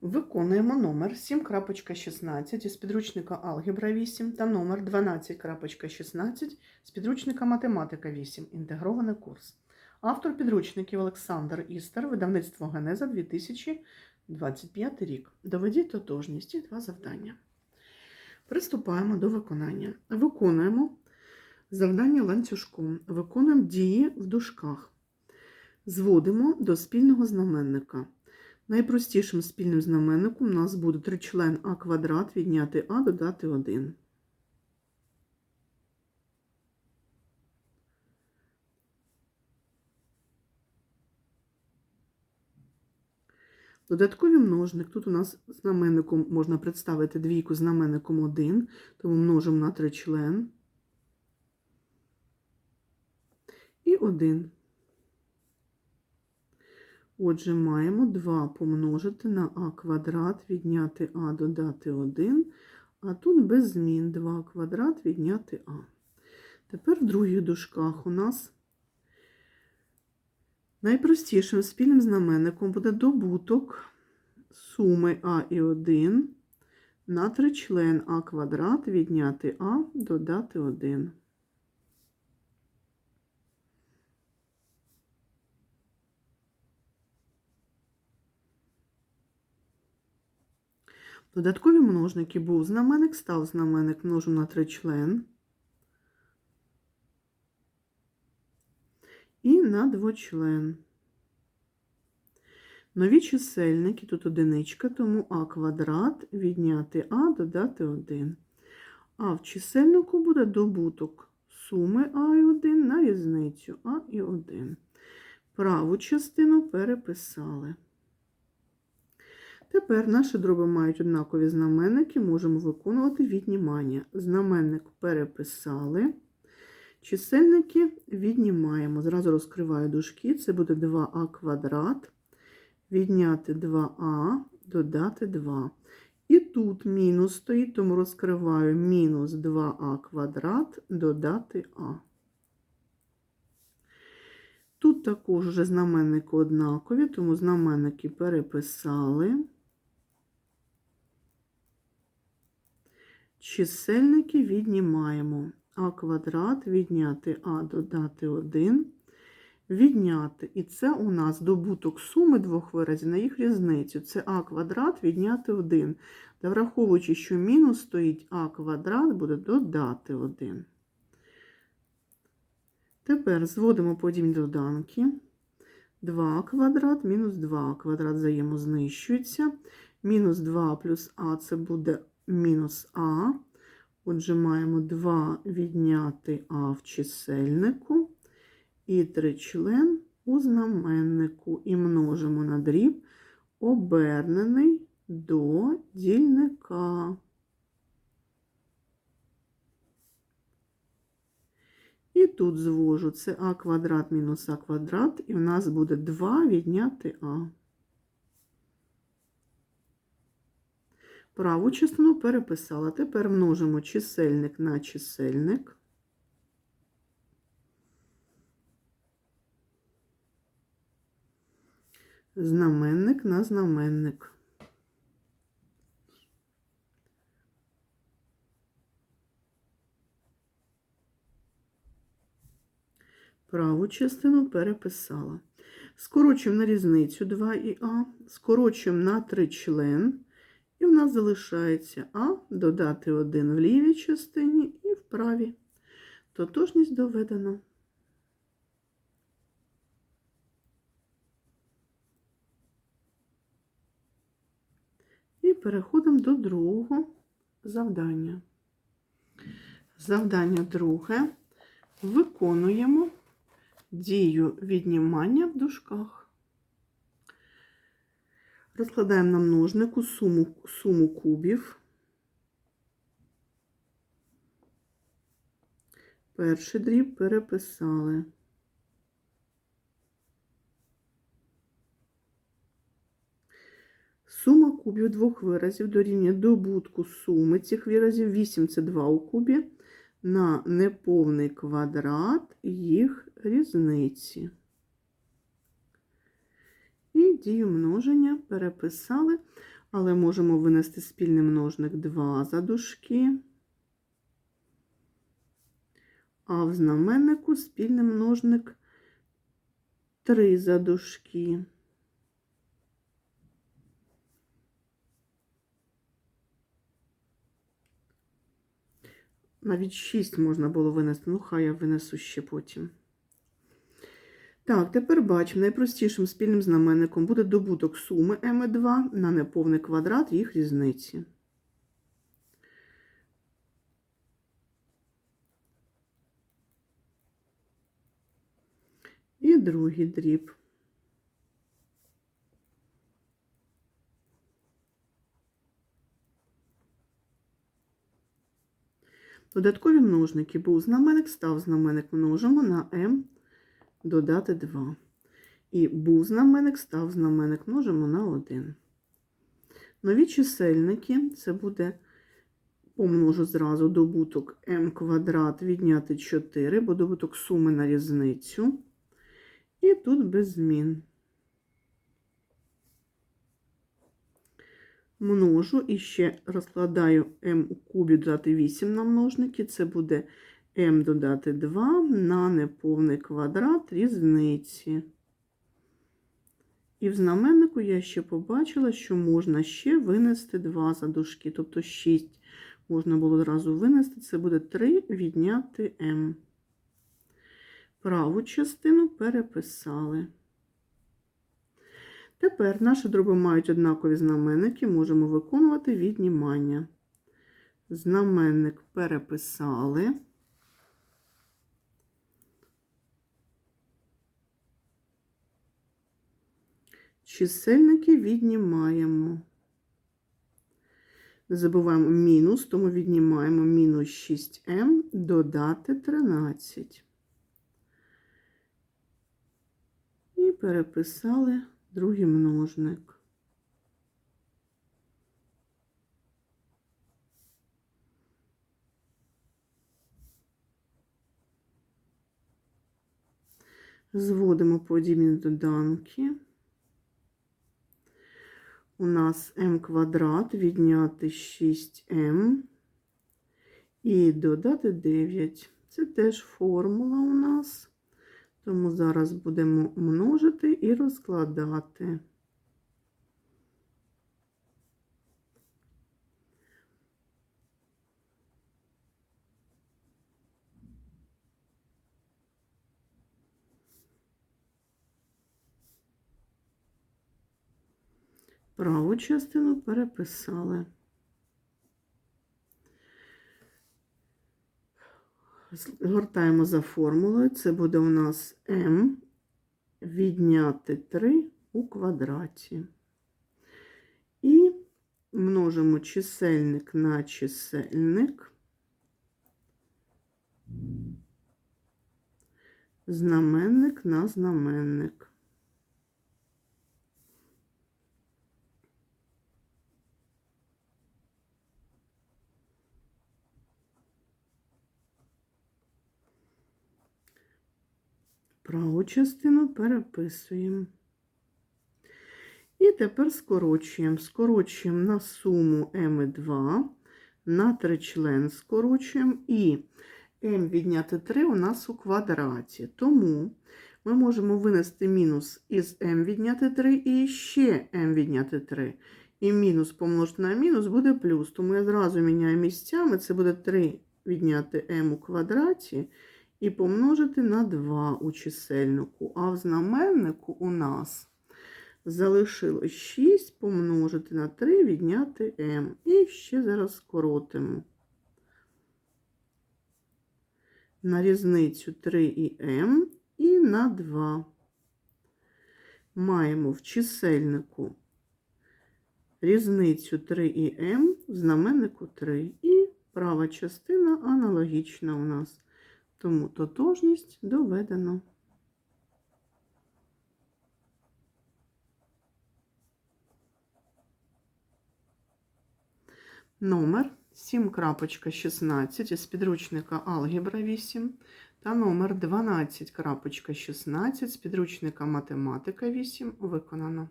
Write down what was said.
Виконуємо номер 7.16 із підручника Алгебра 8 та номер 12.16 з підручника Математика 8. Інтегрований курс. Автор підручників Олександр Істер, видавництво Генеза 2025 рік. Доведіть тотожність і два завдання. Приступаємо до виконання. Виконуємо завдання ланцюжком. Виконуємо дії в дужках. Зводимо до спільного знаменника. Найпростішим спільним знаменником у нас буде тричлен а квадрат відняти а додати 1. Додатковий множник. Тут у нас знаменником можна представити двійку знаменником 1, тому множимо на тричлен. І 1. Отже, маємо 2 помножити на а квадрат, відняти а додати 1, а тут без змін 2 квадрат відняти а. Тепер в других дужках у нас найпростішим спільним знаменником буде добуток суми а і 1 на тричлен а квадрат відняти а додати 1. Додаткові множники був знаменник, став знаменник множимо на тричлен і на двочлен. Нові чисельники, тут одиничка, тому а квадрат відняти а додати 1. А в чисельнику буде добуток суми а і 1 на різницю а і 1. Праву частину переписали. Тепер наші дроби мають однакові знаменники, можемо виконувати віднімання. Знаменник переписали. Чисельники віднімаємо. Зразу розкриваю дужки, це буде 2а квадрат, відняти 2а, додати 2. І тут мінус стоїть, тому розкриваю мінус 2а квадрат, додати а. Тут також вже знаменники однакові, тому знаменники переписали. Чисельники віднімаємо а квадрат, відняти а додати 1, відняти. І це у нас добуток суми двох виразів на їх різницю. Це а квадрат відняти 1. Та враховуючи, що мінус стоїть а квадрат, буде додати 1. Тепер зводимо подібні доданки. 2 квадрат мінус 2 квадрат взаємознищується. Мінус 2 плюс а це буде мінус а. Отже, маємо 2 відняти а в чисельнику і тричлен у знаменнику. І множимо на дріб обернений до дільника. І тут звожу це а квадрат мінус а квадрат, і в нас буде 2 відняти а. Праву частину переписала. Тепер множимо чисельник на чисельник. Знаменник на знаменник. Праву частину переписала. Скорочуємо на різницю 2 і А, скорочуємо на тричлен. І в нас залишається А додати 1 в лівій частині і в правій. Тотожність доведено. І переходимо до другого завдання. Завдання друге. Виконуємо дію віднімання в дужках. Розкладаємо на множнику суму, суму кубів. Перший дріб переписали. Сума кубів двох виразів дорівнює добутку суми цих виразів. 8 це 2 у кубі на неповний квадрат їх різниці. І дію множення переписали. Але можемо винести спільний множник 2 за дужки. А в знаменнику спільний множник 3 за дужки. Навіть 6 можна було винести, ну хай я винесу ще потім. Так, тепер бачимо, найпростішим спільним знаменником буде добуток суми m і 2 на неповний квадрат їх різниці. І другий дріб. Додаткові множники був знаменник, став знаменник множимо на m додати 2. І був знаменник, став знаменник множимо на 1. Нові чисельники це буде помножу зразу добуток m квадрат відняти 4, бо добуток суми на різницю. І тут без змін. Множу і ще розкладаю m у кубі додати 8 на множники. Це буде m додати 2 на неповний квадрат різниці. І в знаменнику я ще побачила, що можна ще винести 2 за дужки, тобто 6 можна було одразу винести, це буде 3 відняти m. Праву частину переписали. Тепер наші дроби мають однакові знаменники, можемо виконувати віднімання. Знаменник переписали. Чисельники віднімаємо. Не забуваємо мінус, тому віднімаємо мінус 6m додати 13. І переписали другий множник. Зводимо подібні доданки. У нас m квадрат відняти 6m і додати 9. Це теж формула у нас. Тому зараз будемо множити і розкладати. Праву частину переписали. Згортаємо за формулою. Це буде у нас m відняти 3 у квадраті. І множимо чисельник на чисельник. Знаменник на знаменник. Праву частину переписуємо. І тепер скорочуємо. Скорочуємо на суму m2, на тричлен скорочуємо, і m відняти 3 у нас у квадраті. Тому ми можемо винести мінус із m відняти 3 і ще m відняти 3. І мінус помножити на мінус буде плюс. Тому я зразу міняю місцями, це буде 3 відняти m у квадраті і помножити на 2 у чисельнику. А в знаменнику у нас залишилось 6 помножити на 3 відняти m. І ще зараз скоротимо. На різницю 3 і m і на 2. Маємо в чисельнику різницю 3 і m, в знаменнику 3. І права частина аналогічна у нас. Тому тотожність доведено. Номер 7.16 із підручника Алгебра 8 та номер 12.16 з підручника Математика 8 виконано.